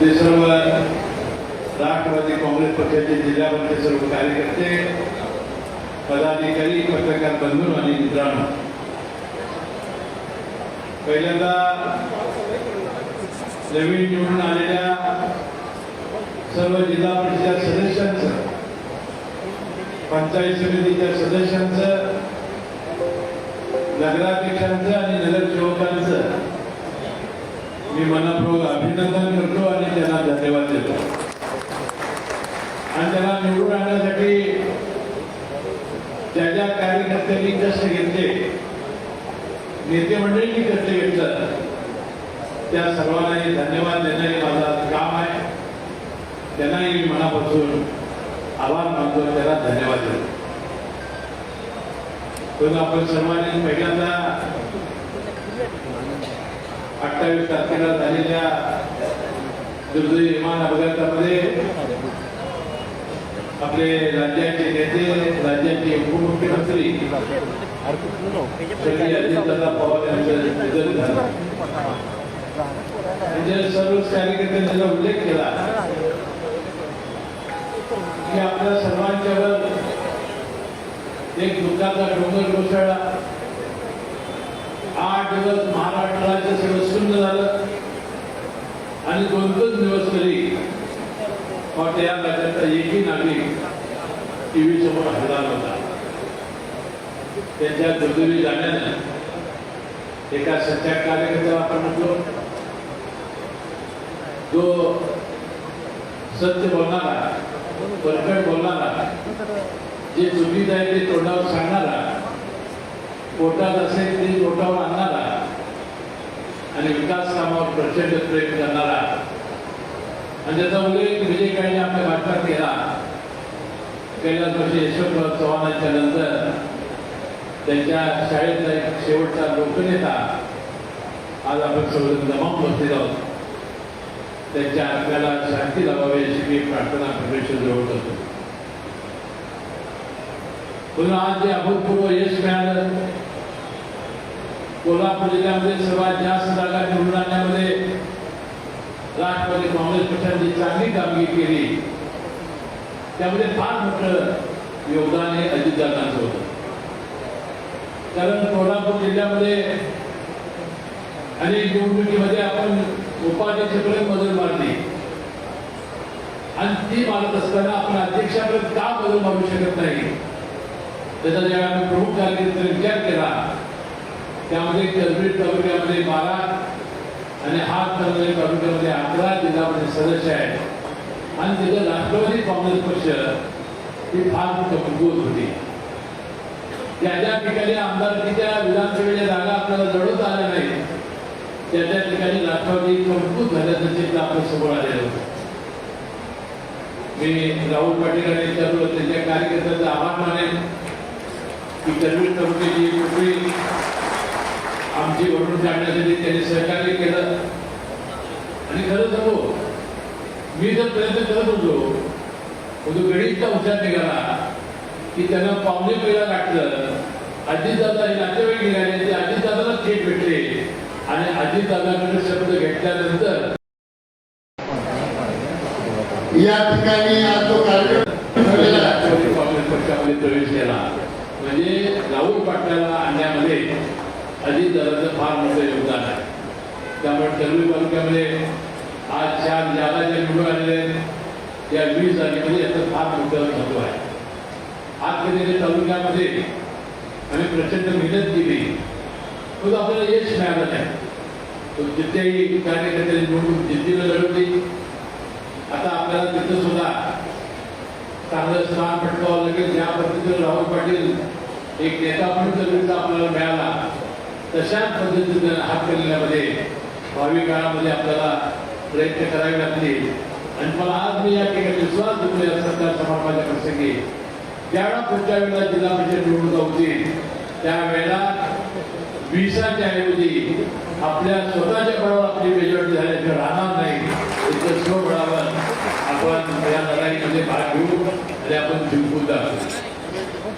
ते सर्व राष्ट्रवादी काँग्रेस पक्षाचे जिल्ह्यामध्ये सर्व कार्यकर्ते पदाधिकारी पत्रकार बंधू आणि मित्रांनो. पहिल्यांदा नवीन निवडून आलेल्या सर्व जिल्हा परिषद सदस्यांचं पंचायत समितीच्या सदस्यांचं नगराध्यक्षांचं आणि नगरसेवकांचं मी मनापूर्वक अभिनंदन करतो आणि त्यांना धन्यवाद देतो. आणि त्यांना निवडून आणण्यासाठी ज्या ज्या कार्यकर्त्यांनी कष्ट घेतले नेते मंडळींनी कष्ट घेतलं त्या सर्वांनाही धन्यवाद देणं हे माझं काम आहे. त्यांनाही मी मनापासून आभार मानतो त्याला धन्यवाद देतो. पण आपण सर्वांनी पहिल्यांदा अठ्ठावीस तारखेला झालेल्या दुर्दैवी विमान अपघातामध्ये आपले राज्याचे नेते राज्याचे उपमुख्यमंत्री अजितदादा पवार यांचं निधन झालं. म्हणजे सर्वच कार्यकर्त्यांनी उल्लेख केला की आपल्या सर्वांच्यावर एक दुःखाचा डोंगर कोसळला. आठ दिवस महाराष्ट्राचं सगळं शून्य झालं. आणि दोन दोन दिवस तरी वाटतं या राज्याचा एकही नागरिक टीव्ही समोर हल्ला होता त्यांच्या दुर्दैवी जाण्यानं एका सच्च्या कार्यकर्त्याला आपण म्हणतो जो सत्य बोलणारा परफेक्ट बोलणारा जे चुकीचं आहे ते तोंडावर सांगणारा पोटात असेल ते पोटावर आणणारा आणि विकास कामावर प्रचंड प्रयत्न करणार आहे. आणि त्याचा उल्लेख विजय काळेने आपल्या भाषणात केला. कैलास वर्षी यशवंतराव चव्हाणांच्या नंतर त्यांच्या शाळेतला एक शेवटचा लोकनेता आज आपण सर्वजण जमावून बसलेलो आहोत त्यांच्या आत्म्याला शांती लावावी अशी मी प्रार्थना परमेश्वर जवळ करतो. म्हणून आज जे अभूतपूर्व यश मिळालं कोल्हापूर जिल्ह्यामध्ये सर्वात जास्त जागा निवडून आणण्यामध्ये राष्ट्रवादी काँग्रेस पक्षाने चांगली कामगिरी केली त्यामध्ये फार मोठं योगदान हे अजितदादांचं होतं. कारण कोल्हापूर जिल्ह्यामध्ये अनेक निवडणुकीमध्ये आपण उपाध्यक्षापर्यंत मदत मारली. आणि ती मारत असताना आपण अध्यक्षापर्यंत का बदल मारू शकत नाही? त्याचा ज्या आम्ही प्रमुख कार्यकर्त्यांनी विचार केला त्यामध्ये करबीड तालुक्यामध्ये बारा आणि हात तालुक्या तालुक्यामध्ये अकरा जिल्ह्यामध्ये सदस्य आहेत. आणि तिथं राष्ट्रवादी काँग्रेस पक्ष ही फार कमकुवत होती. ज्या ज्या ठिकाणी आमदारकीच्या विधानसभेच्या जागा आपल्याला लढवता आल्या नाही त्या त्या ठिकाणी राष्ट्रवादी कमकुवत झाल्याचं चित्र आपल्यासमोर आलेलं होतं. मी राहुल पाटील आणि विचारलो त्यांच्या कार्यकर्त्यांचा आभार मानेन. की करवीर तालुक्याची कुठली आमची वडून काढण्यासाठी त्यांनी सहकार्य केलं. आणि खरं सांगू मी जर प्रयत्न करत होतो तो गणितचा हुशार निघाला की त्यांना पावणे पहिला गाठलं अजितदादा हे नातेवाईक निघाले ते अजितदादाला थेट भेटले. आणि अजितदादाकडे शब्द घेतल्यानंतर या ठिकाणी आज जो कार्यक्रम ठरलेला आहे. राष्ट्रवादी काँग्रेस पक्षामध्ये प्रवेश केला. म्हणजे राहुल पाटलाला आणण्यामध्ये अजितदादाचं फार मोठं योगदान आहे. त्यामुळे तरुणी तालुक्यामध्ये आज चार जागा ज्या निवडून आलेल्या आहेत या वीस जागेमध्ये याचं फार मोठं महत्त्व आहे. आज कधी तालुक्यामध्ये आम्ही प्रचंड मेहनत केली पण आपल्याला यश मिळालं नाही. जिथेही कार्यकर्त्यांनी निवडून जिद्दीला लढवली आता आपल्याला तिथं सुद्धा चांगलं स्थान पटकावं लागेल ज्या पद्धतीनं राहुल पाटील एक नेता म्हणून जर आपल्याला मिळाला तशाच पद्धतीनं हात केलेल्यामध्ये भावी काळामध्ये आपल्याला प्रयत्न करावे लागतील. आणि मला आज मी या ठिकाणी विश्वास देतो या सरकार समारंभाच्या प्रसंगी. ज्यावेळा पुढच्या वेळेला जिल्हा परिषद निवडणुका होतील त्यावेळेला विसाच्या ऐवजी आपल्या स्वतःच्या बळावर आपली मेजॉरिटी झाल्याशिवाय राहणार नाही. इतकं स्वबळावर आपण या लढाईमध्ये भाग घेऊ आणि आपण जिंकून दाखवू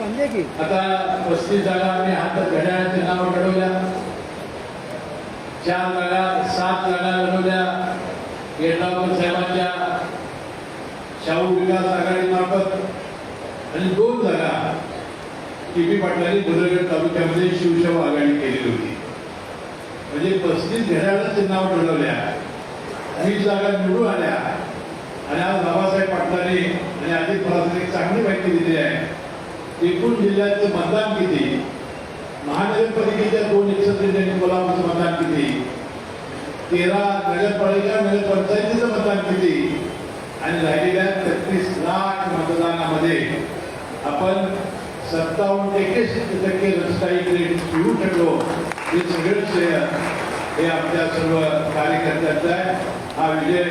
आता पस्तीस जागा आम्ही हातात घड्याळाच्या नावं लढवल्या चार जागा सात जागा लढवल्या येड्रावकर साहेबांच्या शाहू विकास आघाडीमार्फत आणि दोन जागा टी बी पाटलांनी बुद्रगड तालुक्यामध्ये शिवसेवा आघाडी केलेली होती. म्हणजे पस्तीस घड्याळाचे नाव घडवल्या वीस जागा निवडून आल्या. आणि आज बाबासाहेब पाटलांनी आणि अजित पवारांनी एक चांगली माहिती दिली आहे. एकूण जिल्ह्याचं मतदान किती? महानगरपालिकेच्या दोन एकसष्ट कोल्हापूरचं मतदान किती? तेरा नगरपालिका नगरपंचायतीचं मतदान किती? आणि राहिलेल्या छत्तीस लाख मतदानामध्ये आपण सत्तावन्न एक्केचाळीस टक्के रस्ता इकडे घेऊ ठेवलो हे सगळं श्रेय हे आमच्या सर्व कार्यकर्त्यांचा आहे. हा विजय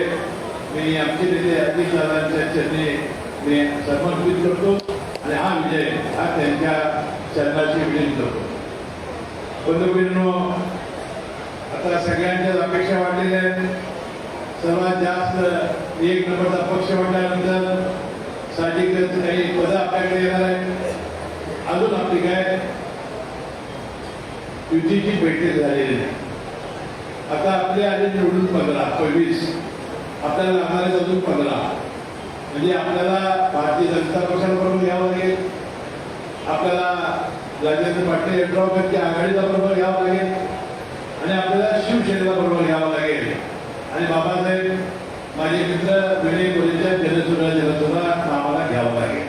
मी आमचे नेते अजित दादांच्या चरणी मी समर्पित करतो. आणि हा विजय हा त्यांच्या चरणाची विनंती करतो बंधुबिंनो आता सगळ्यांच्याच अपेक्षा वाढलेल्या आहेत. सर्वात जास्त एक नंबरचा पक्ष म्हटल्यानंतर साहजिकच काही पदं आपल्याकडे येणार आहेत. अजून आपली काय? युतीची बैठक झालेली नाही आता आपले आले निवडून पंधरा पंचवीस आपल्याला लागणारे अजून पंधरा. म्हणजे आपल्याला भारतीय जनता पक्षाबरोबर आपल्याला राजेंद्र पाटील यड्रावकरच्या आघाडीला बरोबर घ्यावं लागेल. आणि आपल्याला शिवसेनेला बरोबर घ्यावं लागेल. आणि बाबासाहेब माझे मित्र विनय कोरेच्या जनसुरा जनसुरा नावाला घ्यावं लागेल.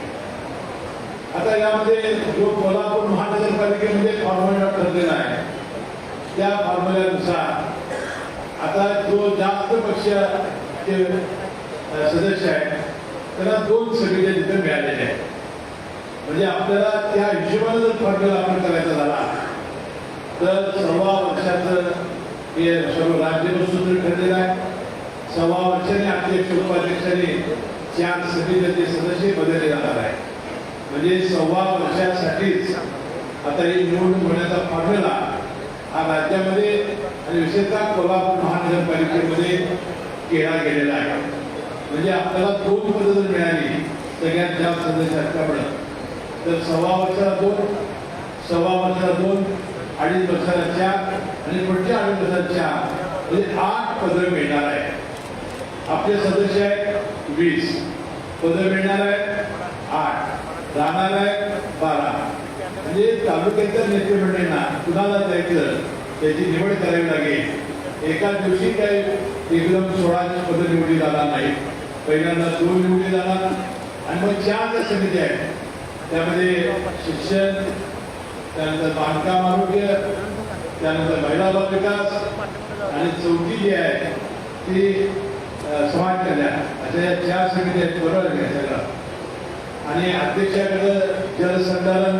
आता यामध्ये जो कोल्हापूर महानगरपालिकेमध्ये फॉर्म्युला ठरलेला आहे त्या फॉर्म्युल्यानुसार आता जो जास्त पक्षाचे सदस्य आहेत त्यांना दोन सगळे तिथे मिळालेल्या आहेत. म्हणजे आपल्याला त्या हिशोबाने जर फॉर्म्युला आपण करायचा झाला तर सव्वा वर्षाचं हे सर्व राज्यसूत्र ठरलेलं आहे. सव्वा वर्षाने अध्यक्ष उपाध्यक्षाने चार समितीचे सदस्य बदलले जाणार आहे. म्हणजे सव्वा वर्षासाठीच आता ही निवडणूक होण्याचा फॉर्म्युला हा राज्यामध्ये आणि विशेषतः कोल्हापूर महानगरपालिकेमध्ये केला गेलेला आहे. म्हणजे आपल्याला दोन पदं जर मिळाली सगळ्यात जास्त सदस्य असल्यामुळे तर सव्वा वर्षाला दोन सव्वा वर्षाला दोन अडीच वर्षाला चार आणि पुढच्या अडीच वर्षाला चार. म्हणजे आठ पदर मिळणार आहे आपले सदस्य आहेत वीस. पदर मिळणार आहे आठ. राहणार आहे बारा. म्हणजे तालुक्याच्या नेतेमंडळींना कुणाला जायचं त्याची निवड करावी लागेल. एका दिवशी काय एकदम सोळाची पद निवडली जाणार नाही पहिल्यांदा दोन निवडली जाणार. आणि मग चार ज्या आहेत त्यामध्ये शिक्षण त्यानंतर बांधकाम आरोग्य त्यानंतर महिला बाल विकास आणि चौथी जी आहे ती समाज कल्याण. अशा या चार समित्या आहेत बरोबर आहे सगळं. आणि अध्यक्षाकडे जलसंधारण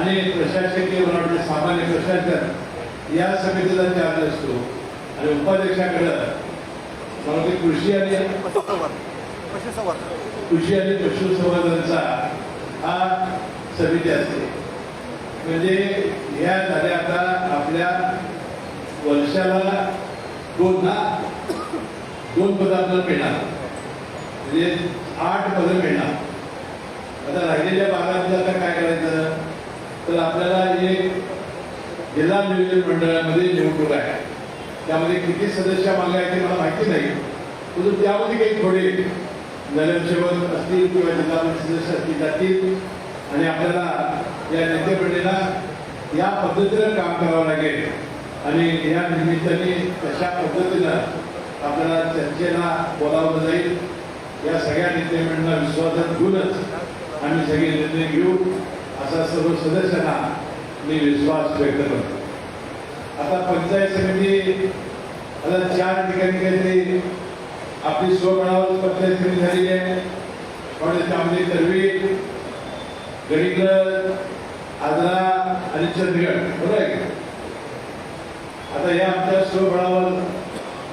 आणि प्रशासकीय मला सामान्य प्रशासन या समितीचा चार्ज असतो. आणि उपाध्यक्षाकडे मला कृषी आणि कृषी आणि पशुसंवर्धनचा हा समिती असते. म्हणजे ह्या झाल्या आता आपल्या वर्षाला दोन ना दोन पदं आपल्याला मिळणार. म्हणजे आठ पदं मिळणार. आता राहिलेल्या भागात आता काय करायचं? तर आपल्याला एक जिल्हा नियोजन मंडळामध्ये निवडणूक आहे. त्यामध्ये किती सदस्य मागे आहेत ते मला माहिती नाही. परंतु त्यामध्ये काही थोडे नगरसेवक असतील किंवा जिल्हा सदस्य असतील जातील आणि आपल्याला या नेते या पद्धतीनं काम करावं लागेल. आणि या निमित्ताने तशा पद्धतीनं आपल्याला चर्चेला बोलावलं जाईल. या सगळ्या नेते विश्वासात घेऊनच आम्ही सगळे निर्णय घेऊ. असा सर्व सदस्यांना मी विश्वास व्यक्त करतो. आता पंचायत समिती आता चार ठिकाणी काहीतरी आपली स्वबळावर पंचायत समिती झालेली आहे. पण त्यामध्ये तरवी गडिकल आजरा आणि चंदगड बरोबर आहे आता या आमच्या स्वबळावर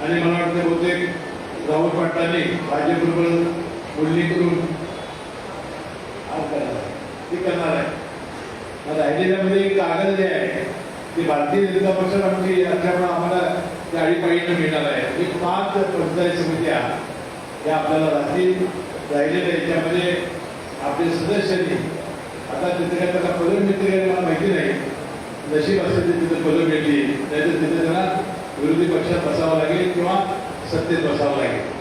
आणि मला वाटतं बहुतेक राहुल पाटलांनी भाजपबरोबर बोलणी करून ते करणार आहे. राहिलेल्यामध्ये एक कागद जे आहे ते भारतीय जनता पक्षात म्हणजे आमची अध्यापना आम्हाला त्या मिळणार आहे. एक पाच पंचायत समित्या या आपल्याला राहतील. राहिलेल्या याच्यामध्ये आपले सदस्यांनी आता तिथे काय त्याला पदवी मिळते मला माहिती नाही. नशीब असेल ते तिथे पदवी मिळली नाहीतर तिथे त्यांना विरोधी पक्षात बसावं लागेल किंवा सत्तेत बसावं लागेल.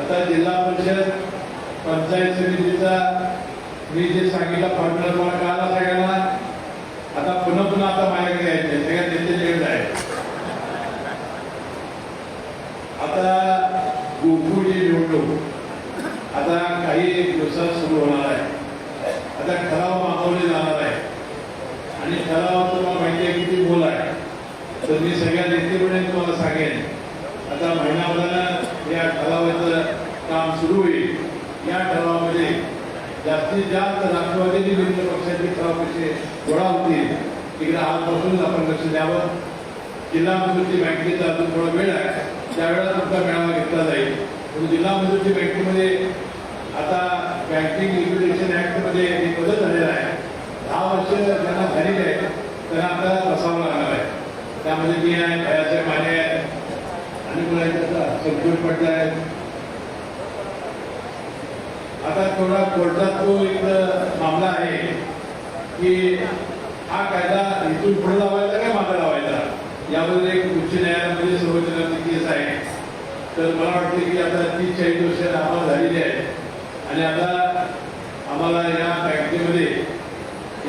आता जिल्हा परिषद पंचायत समितीचा मी जे सांगितलं फॉर्म्युला तुम्हाला कळाला सगळ्यांना आता पुन्हा पुन्हा आता माझ्याकडे यायचे सगळ्यात त्यांचे लेट आहे आता गोकुळची निवडणूक. आता काही दिवसात सुरू होणार आहे. आता ठराव मागवले जाणार आहे. आणि ठराव तुम्हाला माहिती आहे किती बोल आहे. तर मी सगळ्या नेतेपणे तुम्हाला सांगेन. आता महिनाभरानं या ठरावाचं काम सुरू होईल. या ठरावामध्ये जास्तीत जास्त राष्ट्रवादी विरुद्ध पक्षाचे ठराव कसे गोळा होतील तिकडे आजपासूनच आपण लक्ष द्यावं. जिल्हा मजुरी बँकेचा अजून थोडा वेळ आहे. त्यावेळेला तुमचा मेळावा घेतला जाईल पण जिल्हा मजुरी बँकेमध्ये आता बँकिंग लिक्विडेशन ऍक्टमध्ये एक बदल झालेला आहे दहा वर्ष ज्यांना झालेली आहे त्यांना आता बसावं लागणार आहे. त्यामध्ये मी आहे भयाचे माने आहे आणि कोण आहे त्याचा आहे आता थोडा कोर्टात तो एक मामला आहे की हा कायदा इथून पुढे लावायचा काय मागे लावायचा? यामध्ये एक उच्च न्यायालयामध्ये सर्वोच्च न्यायालयाची केस आहे. तर मला वाटते की आता तीस चाळीस वर्ष आम्हाला झालेली आहे. आणि आता आम्हाला या बँकेमध्ये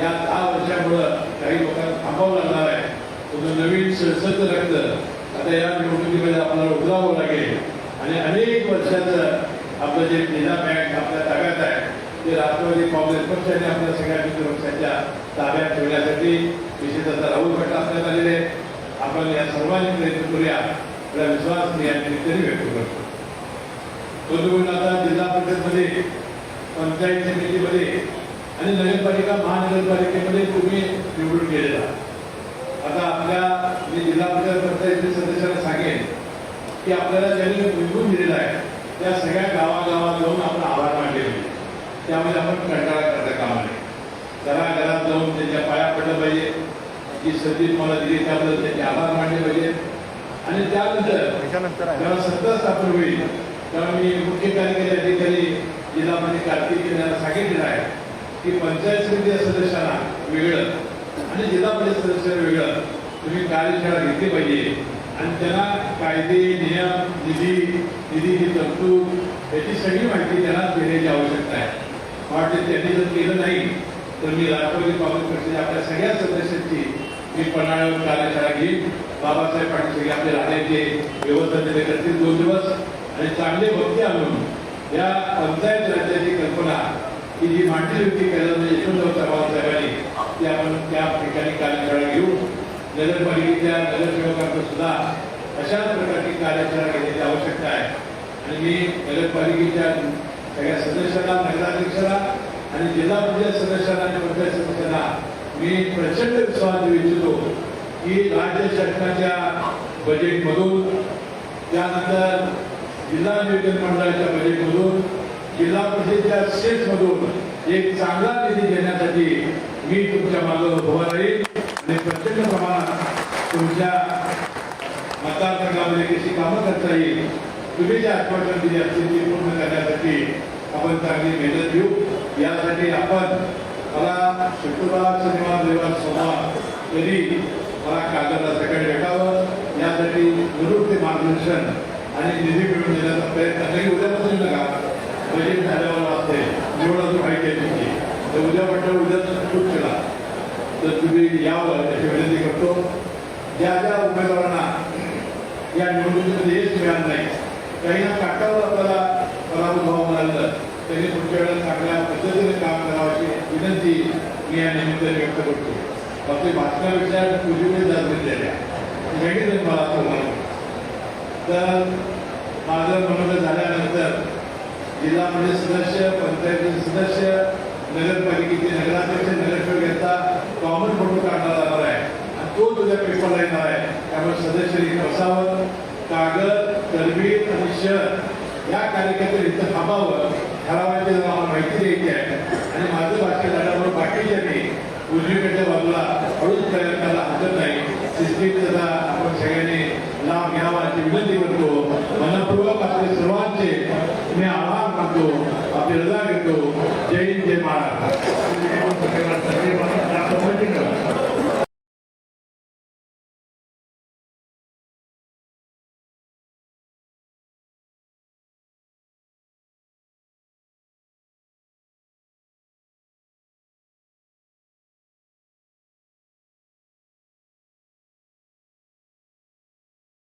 या दहा वर्षामुळं काही लोकांना थांबावं लागणार आहे. तुझं नवीन सळसत रक्त आता या निवडणुकीमध्ये आपल्याला उघडावं लागेल. आणि अनेक वर्षाचं आपलं जे जिल्हा बँक आपल्या ताब्यात आहे ते राष्ट्रवादी काँग्रेस पक्षाने आपल्या सगळ्या मित्र पक्षाच्या ताब्यात ठेवण्यासाठी विशेषतः राहुल गट आपल्यात आलेले आहे. आपण या सर्वांनी प्रयत्न करूया. आपला विश्वास मी या निमित्ताने व्यक्त करतो. बंधूंनो आता जिल्हा परिषदमध्ये पंचायत समितीमध्ये आणि नगरपालिका महानगरपालिकेमध्ये तुम्ही निवडून गेलेला आता आपल्या मी जिल्हा परिषद पंचायती सदस्यांना सांगेन की आपल्याला ज्यांनी निवडून दिलेला आहे त्या सगळ्या गावागावात जाऊन आपण आभार मानले त्यामध्ये आपण कंटाळा करता कामा नये. घराघरात जाऊन त्यांच्या पाया पडलं पाहिजे. जी संधी मला दिली त्याबद्दल त्यांचे आभार मानले पाहिजे. आणि त्यानंतर जेव्हा सत्ता स्थापन होईल तेव्हा मी मुख्य कार्यकारी अधिकारी जिल्हामध्ये कार्तिक यांना सांगितलेलं आहे की पंचायत समिती सदस्यांना वेगळं आणि जिल्हा परिषद सदस्यांना वेगळं तुम्ही कार्यशाळा घेतली पाहिजे. आणि त्यांना कायदे नियम निधी निधीची तरतूद याची सगळी माहिती त्यांना देण्याची आवश्यकता आहे. वाटतं त्यांनी जर केलं नाही तर मी राष्ट्रवादी काँग्रेस पक्षाच्या आपल्या सगळ्या सदस्यांची मी पन्हाळ्यावर कार्यशाळा घेईन बाबासाहेब पाटील आपले राहण्याचे व्यवस्था तिथे करतील दोन दिवस. आणि चांगले भक्ती आणून या पंचायत राज्याची कल्पना की जी मांडली होती कैलास यशवंतराव चव्हाण ती आपण त्या ठिकाणी कार्यशाळा घेऊ. नगरपालिकेच्या नगरसेवकांना सुद्धा अशाच प्रकारची कार्यशाळा घेण्याची आवश्यकता आहे. आणि मी नगरपालिकेच्या सगळ्या सदस्यांना नगराध्यक्षांना आणि जिल्हा परिषद सदस्यांना आणि पंचायत सदस्यांना मी प्रचंड विश्वास देऊ इच्छितो की राज्य शासनाच्या बजेटमधून त्यानंतर जिल्हा नियोजन मंडळाच्या बजेटमधून जिल्हा परिषदेच्या सेटमधून एक चांगला निधी देण्यासाठी मी तुमच्या मागे उभा राहील आणि प्रचंड प्रमाणात तुमच्या मतदारसंघामध्ये कशी कामं करता येईल तुम्ही जे आश्वासन दिली असतील ती पूर्ण करण्यासाठी आपण चांगली मेहनत घेऊ. यासाठी आपण मला शुक्रवार शनिवार रविवार सोमवार कधी मला कागदाला सकाळी भेटावं. यासाठी जरूर ते मार्गदर्शन आणि निधी मिळवून देण्याचा प्रयत्न काही उद्यापासून नका बजेट झाल्यावर असते निवड अजून माहिती आहे तुमची तर उद्या म्हटलं उद्या चूक केला तर तुम्ही यावं याची विनंती करतो. ज्या ज्या उमेदवारांना या निवडणुकीमध्ये यश मिळालं नाही काही ना काटावर आपल्याला पराभूत व्हावं लागलं. त्यांनी पुढच्या वेळेला चांगल्या पद्धतीने काम करावाची विनंती मी या निमित्ताने व्यक्त करतो. फक्त भाषणापेक्षा उजवीने जात झाल्या वेगळीच मला असं म्हणून तर माझं मनोगत झाल्यानंतर जिल्हा परिषद सदस्य पंचायतीचे सदस्य नगरपालिकेचे नगराध्यक्ष नगरसेवक यांचा कॉमन फोटो काढला जाणार आहे. आणि तो तुझ्या पेपरला येणार आहे. त्यामुळे सदस्यांनी बसावं. कागद तरबीज आणि शहर या कार्यक्रमात इथं थांबावं. ठरावाची जर आम्हाला माहिती द्यायची आहे. आणि माझं भाषण झाल्यामुळे बाकीच्यांनी उजवीकडच्या बाजूला हळूच प्रयत्नाला हजर नाही. सिस्टीमचा आपण सगळ्यांनी लाभ घ्यावा अशी विनंती